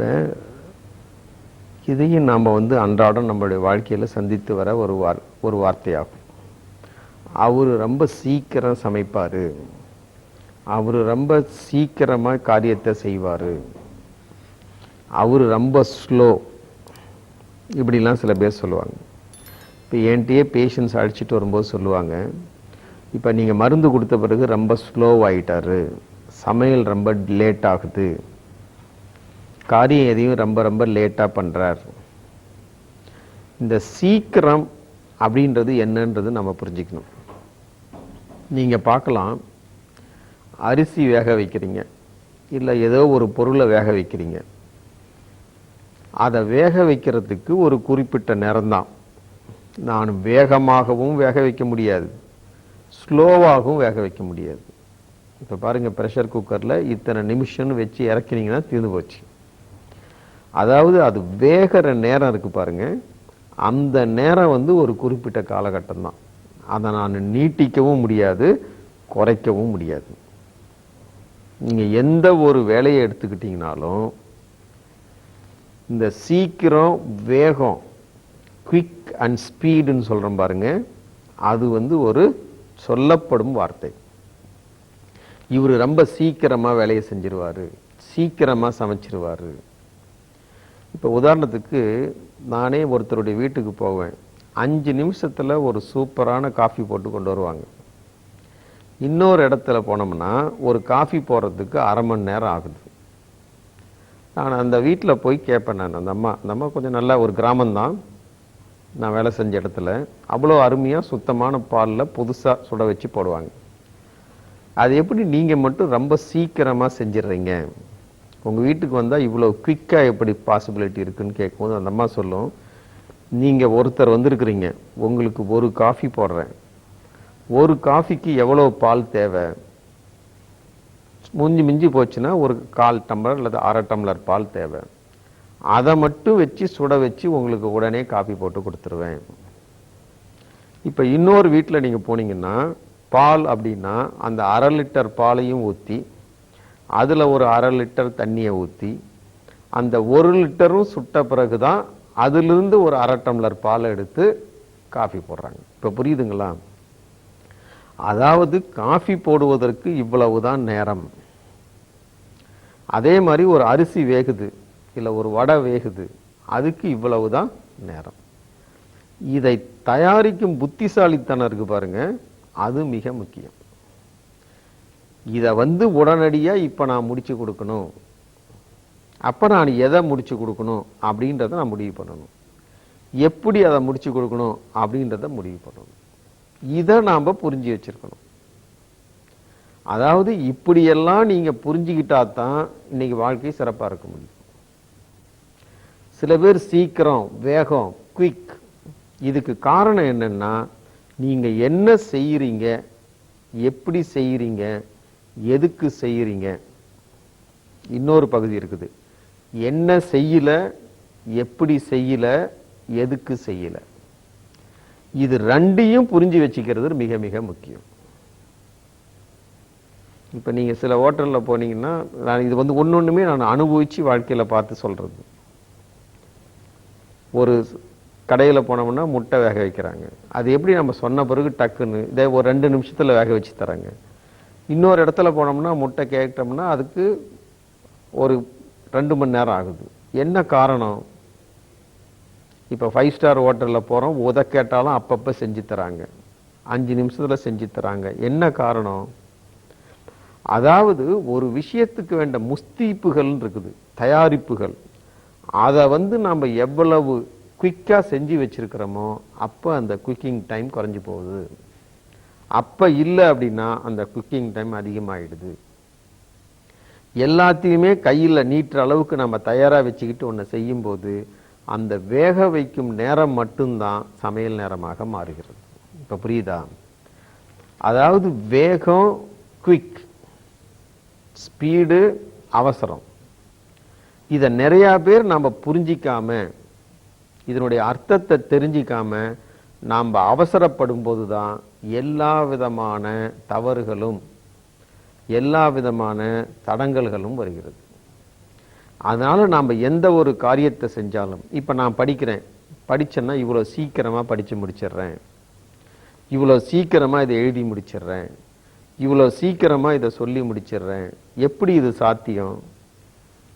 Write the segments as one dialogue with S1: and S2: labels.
S1: இப்போ இதையும் நாம் வந்து அன்றாடம் நம்மளுடைய வாழ்க்கையில் சந்தித்து வர ஒரு வார் ஒரு வார்த்தையாகும். அவர் ரொம்ப சீக்கிரம் சமைப்பார். அவர் ரொம்ப சீக்கிரமாக காரியத்தை செய்வார். அவர் ரொம்ப ஸ்லோ. இப்படிலாம் சில பேர் சொல்லுவாங்க. இப்போ என்கிட்டயே பேஷண்ட்ஸ் அழைச்சிட்டு வரும்போது சொல்லுவாங்க இப்போ நீங்கள் மருந்து கொடுத்த பிறகு ரொம்ப ஸ்லோவாயிட்டாரு. சமையல் ரொம்ப லேட் ஆகுது. காரியம் எதையும் ரொம்ப ரொம்ப லேட்டாக பண்ணுறார் இந்த சீக்கிரம் அப்படின்றது என்னன்றது நம்ம புரிஞ்சுக்கணும். நீங்கள் பார்க்கலாம். அரிசி வேக வைக்கிறீங்க. இல்லை ஏதோ ஒரு பொருளை வேக வைக்கிறீங்க. அதை வேக வைக்கிறதுக்கு ஒரு குறிப்பிட்ட நேரம்தான். நான் வேகமாகவும் வேக வைக்க முடியாது. ஸ்லோவாகவும் வேக வைக்க முடியாது. இப்போ பாருங்கள் ப்ரெஷர் குக்கரில் இத்தனை நிமிஷம்னு வச்சு இறக்கினீங்கன்னா தீர்ந்து போச்சு. அதாவது அது வேகிற நேரம் இருக்குது பாருங்கள் அந்த நேரம் வந்து ஒரு குறிப்பிட்ட காலகட்டம் தான். அதை நான் நீட்டிக்கவும் முடியாது குறைக்கவும் முடியாது. நீங்கள் எந்த ஒரு வேலையை எடுத்துக்கிட்டிங்கனாலும் இந்த சீக்கிரம் வேகம் குவிக் அண்ட் ஸ்பீடுன்னு சொல்கிறோம் பாருங்க. அது வந்து ஒரு சொல்லப்படும் வார்த்தை. இவர் ரொம்ப சீக்கிரமாக வேலையை செஞ்சிருவார். சீக்கிரமாக சமைச்சிருவார். இப்போ உதாரணத்துக்கு நானே ஒருத்தருடைய வீட்டுக்கு போவேன். அஞ்சு நிமிஷத்தில் ஒரு சூப்பரான காஃபி போட்டு கொண்டு வருவாங்க. இன்னொரு இடத்துல போனோம்னா ஒரு காஃபி போடுறதுக்கு அரை மணி நேரம் ஆகுது. நான் அந்த வீட்டில் போய் கேட்பேன் நான். அந்த அம்மா அந்த அம்மா கொஞ்சம் நல்ல ஒரு கிராமம்தான். நான் வேலை செஞ்ச இடத்துல. அவ்வளோ அருமையாக சுத்தமான பாலில் புதுசாக சுட வச்சு போடுவாங்க. அது எப்படி நீங்கள் மட்டும் ரொம்ப சீக்கிரமாக செஞ்சிடுறீங்க? உங்கள் வீட்டுக்கு வந்தால் இவ்வளோ குயிக்காக எப்படி பாசிபிலிட்டி இருக்குன்னு கேட்கும்போது அந்த அம்மா சொல்லும் நீங்கள் ஒருத்தர் வந்திருக்கிறீங்க. உங்களுக்கு ஒரு காஃபி போடுறேன். ஒரு காஃபிக்கு எவ்வளோ பால் தேவை? முஞ்சி மிஞ்சி போச்சுன்னா ஒரு கால் டம்ளர் அல்லது அரை டம்ளர் பால் தேவை. அதை மட்டும் வச்சு சுட வச்சு உங்களுக்கு உடனே காஃபி போட்டு கொடுத்துருவேன். இப்போ இன்னொரு வீட்டில் நீங்கள் போனீங்கன்னா பால் அப்படின்னா அந்த அரை லிட்டர் பாலையும் ஊற்றி அதில் ஒரு அரை லிட்டர் தண்ணியை ஊற்றி அந்த ஒரு லிட்டரும் சுட்ட பிறகு தான் அதிலிருந்து ஒரு அரை டம்ளர் பாலை எடுத்து காஃபி போடுறாங்க. இப்போ புரியுதுங்களா? அதாவது காஃபி போடுவதற்கு இவ்வளவு தான் நேரம். அதே மாதிரி ஒரு அரிசி வேகுது இல்லை ஒரு வடை வேகுது அதுக்கு இவ்வளவு தான் நேரம். இதை தயாரிக்கும் புத்திசாலித்தனம் பாருங்கள் அது மிக முக்கியம். இதை வந்து உடனடியாக இப்போ நான் முடித்து கொடுக்கணும். அப்போ நான் எதை முடித்து கொடுக்கணும் அப்படின்றத நான் முடிவு பண்ணணும். எப்படி அதை முடித்து கொடுக்கணும் அப்படின்றத முடிவு பண்ணணும். இதை நாம் புரிஞ்சு வச்சிருக்கணும். அதாவது இப்படியெல்லாம் நீங்கள் புரிஞ்சுக்கிட்டா தான் இன்றைக்கி வாழ்க்கை சிறப்பாக இருக்க முடியும். சில பேர் சீக்கிரம் வேகம் குயிக் இதுக்கு காரணம் என்னன்னா நீங்கள் என்ன செய்கிறீங்க எப்படி செய்கிறீங்க எதுக்கு செய்கிறீங்க இன்னொரு பகுதி இருக்குது. என்ன செய்யல எப்படி செய்யல எதுக்கு செய்யல? இது ரெண்டையும் புரிஞ்சு வச்சுக்கிறது மிக மிக முக்கியம். இப்போ நீங்கள் சில ஹோட்டலில் போனீங்கன்னா நான் இது வந்து ஒன்று ஒன்றுமே நான் அனுபவித்து வாழ்க்கையில் பார்த்து சொல்கிறது ஒரு கடையில் போனோம்னா முட்டை வேக வைக்கிறாங்க. அது எப்படி நம்ம சொன்ன பிறகு டக்குன்னு இதே ஒரு ரெண்டு நிமிஷத்தில் வேக வச்சு தராங்க இன்னொரு இடத்துல போனோம்னா முட்டை கேட்டோம்னா அதுக்கு ஒரு ரெண்டு மணி நேரம் ஆகுது. என்ன காரணம்? இப்போ ஃபைவ் ஸ்டார் ஹோட்டலில் போகிறோம் உத கேட்டாலும் அப்பப்போ செஞ்சு தராங்க. அஞ்சு நிமிஷத்தில் செஞ்சு தராங்க. என்ன காரணம்? அதாவது ஒரு விஷயத்துக்கு வேண்ட முஸ்தீப்புகள் இருக்குது தயாரிப்புகள். அதை வந்து நம்ம எவ்வளவு குயிக்காக செஞ்சு வச்சுருக்கிறோமோ அப்போ அந்த குக்கிங் டைம் குறைஞ்சி போகுது. அப்போ இல்லை அப்படின்னா அந்த குக்கிங் டைம் அதிகமாகிடுது எல்லாத்தையுமே கையில் நீட்டுற அளவுக்கு நம்ம தயாராக வச்சுக்கிட்டு ஒன்று செய்யும்போது அந்த வேக வைக்கும் நேரம் மட்டும்தான் சமையல் நேரமாக மாறுகிறது. இப்போ புரியுதா? அதாவது வேகம் குவிக் ஸ்பீடு அவசரம். இதை நிறையா பேர் நம்ம புரிஞ்சிக்காம இதனுடைய அர்த்தத்தை தெரிஞ்சிக்காம நாம் அவசரப்படும் போது தான் எல்லா விதமான தவறுகளும் எல்லா விதமான தடங்கல்களும் வருகிறது. அதனால் நாம் எந்த ஒரு காரியத்தை செஞ்சாலும் இப்போ நான் படிக்கிறேன். படிச்சேன்னா இவ்வளோ சீக்கிரமாக படித்து முடிச்சிடுறேன். இவ்வளோ சீக்கிரமாக இதை எழுதி முடிச்சிடுறேன். இவ்வளோ சீக்கிரமாக இதை சொல்லி முடிச்சிடுறேன். எப்படி இது சாத்தியம்?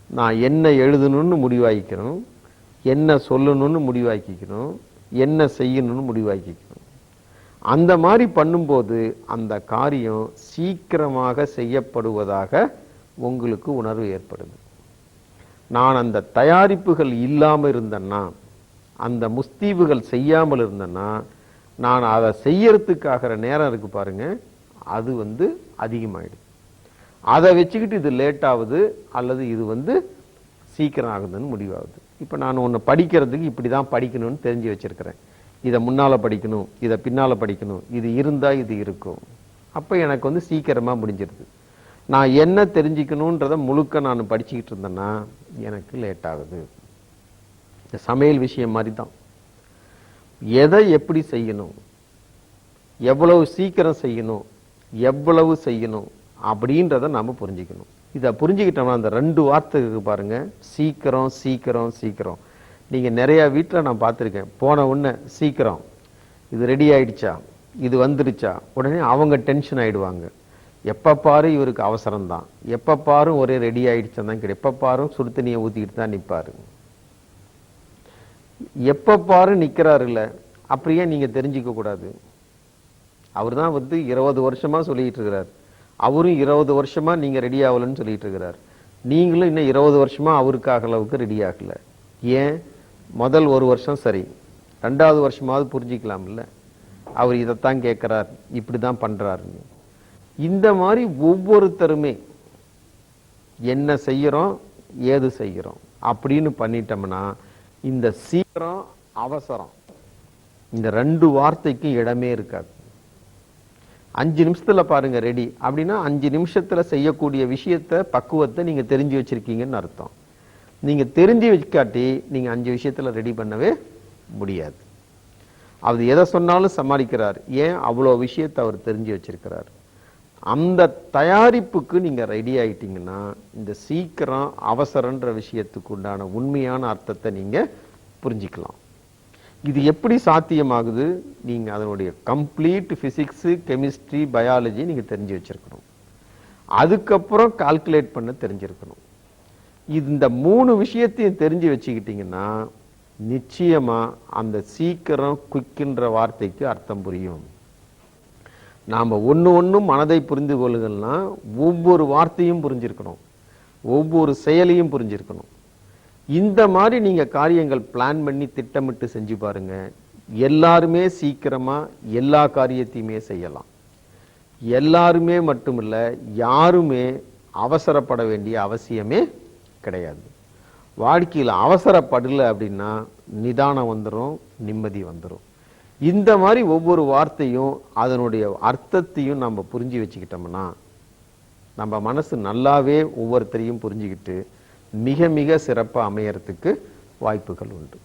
S1: நான் என்ன எழுதணும்னு முடிவாக்கிக்கணும். என்ன சொல்லணும்னு முடிவாக்கிக்கணும். என்ன செய்யணும்னு முடிவாக்கிக்கணும். அந்த மாதிரி பண்ணும்போது அந்த காரியம் சீக்கிரமாக செய்யப்படுவதாக உங்களுக்கு உணர்வு ஏற்படுது. நான் அந்த தயாரிப்புகள் இல்லாமல் இருந்தேன்னா அந்த முஸ்தீவுகள் செய்யாமல் இருந்தேன்னா நான் அதை செய்யறதுக்காகிற நேரம் இருக்கு பாருங்க அது வந்து அதிகமாயிடுது அதை வச்சுக்கிட்டு இது லேட் ஆகுது அல்லது இது வந்து சீக்கிரம் ஆகுதுன்னு முடிவாகுது. இப்போ நான் ஒன்று படிக்கிறதுக்கு இப்படி தான் படிக்கணும்னு தெரிஞ்சு வச்சிருக்கிறேன். இதை முன்னால் படிக்கணும் இதை பின்னால் படிக்கணும் இது இருந்தால் இது இருக்கும். அப்போ எனக்கு வந்து சீக்கிரமாக முடிஞ்சிருது. நான் என்ன தெரிஞ்சுக்கணுன்றதை முழுக்க நான் படிச்சுக்கிட்டு இருந்தேன்னா எனக்கு லேட் ஆகுது. இந்த சமையல் விஷயம் மாதிரி தான் எதை எப்படி செய்யணும்? எவ்வளவு சீக்கிரம் செய்யணும்? எவ்வளவு செய்யணும்? அப்படின்றத நாம புரிஞ்சுக்கணும். இதை புரிஞ்சுக்கிட்டோம்னா அந்த ரெண்டு வார்த்தைக்கு பாருங்கள் பாருங்க. சீக்கிரம் சீக்கிரம் சீக்கிரம். நீங்க நிறைய வீட்டில் நான் பார்த்துருக்கேன். போன உடனே சீக்கிரம் இது ரெடி ஆயிடுச்சா? இது வந்துடுச்சா? உடனே அவங்க டென்ஷன் ஆயிடுவாங்க. எப்ப பாரு இவருக்கு அவசரம் தான் எப்ப பாரு ஒரே ரெடி ஆயிடுச்சுன்னு தான் கிடையாது எப்ப பாரும் சுடு தண்ணியை தான் நிப்பாரு. எப்ப பாரு நிக்கிறாருல்ல அப்படியே நீங்க தெரிஞ்சுக்க கூடாது. அவர் தான் வந்து இருபது வருஷமா சொல்லிட்டு இருக்கிறார். அவரும் இருபது வருஷமா நீங்க ரெடி ஆகலன்னு சொல்லிட்டு இருக்கிறார். நீங்களும் இன்னும் இருபது வருஷமா அவருக்காக அளவுக்கு ரெடி ஆகல. ஏன்? முதல் ஒரு வருஷம் சரி. ரெண்டாவது வருஷமாவது புரிஞ்சிக்கலாம்ல. அவர் இதைத்தான் கேட்கிறார் இப்படிதான் பண்றாருன்னு. இந்த மாதிரி ஒவ்வொருத்தருமே என்ன செய்யறோம் ஏது செய்யறோம் அப்படின்னு பண்ணிட்டோம்னா இந்த சீக்கிரம் அவசரம். இந்த ரெண்டு வார்த்தைக்கும் இடமே இருக்காது. அஞ்சு நிமிஷத்துல பாருங்க ரெடி அப்படின்னா அஞ்சு நிமிஷத்துல செய்யக்கூடிய விஷயத்தை பக்குவத்தை நீங்க தெரிஞ்சு வச்சிருக்கீங்கன்னு அர்த்தம். நீங்கள் தெரிஞ்சு வச்சுக்காட்டி நீங்கள் அஞ்சு விஷயத்துல ரெடி பண்ணவே முடியாது. அவர் எதை சொன்னாலும் சமாளிக்கிறார். ஏன்? அவ்வளோ விஷயத்தை அவர் தெரிஞ்சு வச்சிருக்கிறார். அந்த தயாரிப்புக்கு நீங்கள் ரெடி ஆகிட்டீங்கன்னா இந்த சீக்கிரம் அவசரன்ற விஷயத்துக்கு உண்டான உண்மையான அர்த்தத்தை நீங்கள் புரிஞ்சுக்கலாம். இது எப்படி சாத்தியமாகுது? நீங்கள் அதனுடைய கம்ப்ளீட் ஃபிசிக்ஸு கெமிஸ்ட்ரி பயாலஜி நீங்கள் தெரிஞ்சு வச்சிருக்கணும். அதுக்கப்புறம் கால்குலேட் பண்ண தெரிஞ்சிருக்கணும். இந்த மூணு விஷயத்தையும் தெரிஞ்சு வச்சுக்கிட்டிங்கன்னா நிச்சயமாக அந்த சீக்கிரம் குயிக்கின்ற வார்த்தைக்கு அர்த்தம் புரியும். நாம் ஒன்று ஒன்றும் மனதை புரிந்து கொள்ளுதல்னா ஒவ்வொரு வார்த்தையும் புரிஞ்சிருக்கணும். ஒவ்வொரு செயலையும் புரிஞ்சிருக்கணும். இந்த மாதிரி நீங்கள் காரியங்கள் பிளான் பண்ணி திட்டமிட்டு செஞ்சு பாருங்கள் எல்லாருமே சீக்கிரமாக எல்லா காரியத்தையுமே செய்யலாம். எல்லாருமே மட்டுமில்லை யாருமே அவசரப்பட வேண்டிய அவசியமே கிடையாது. வாழ்க்கையில் அவசரப்படல அப்படின்னா நிதானம் வந்துடும் நிம்மதி வந்துடும் இந்த மாதிரி ஒவ்வொரு வார்த்தையும் அதனுடைய அர்த்தத்தையும் நம்ம புரிஞ்சு வச்சுக்கிட்டோம்னா நம்ம மனசு நல்லாவே ஒவ்வொருத்தரையும் புரிஞ்சுக்கிட்டு மிக மிக சிறப்பாக அமையறதுக்கு வாய்ப்புகள் உண்டு.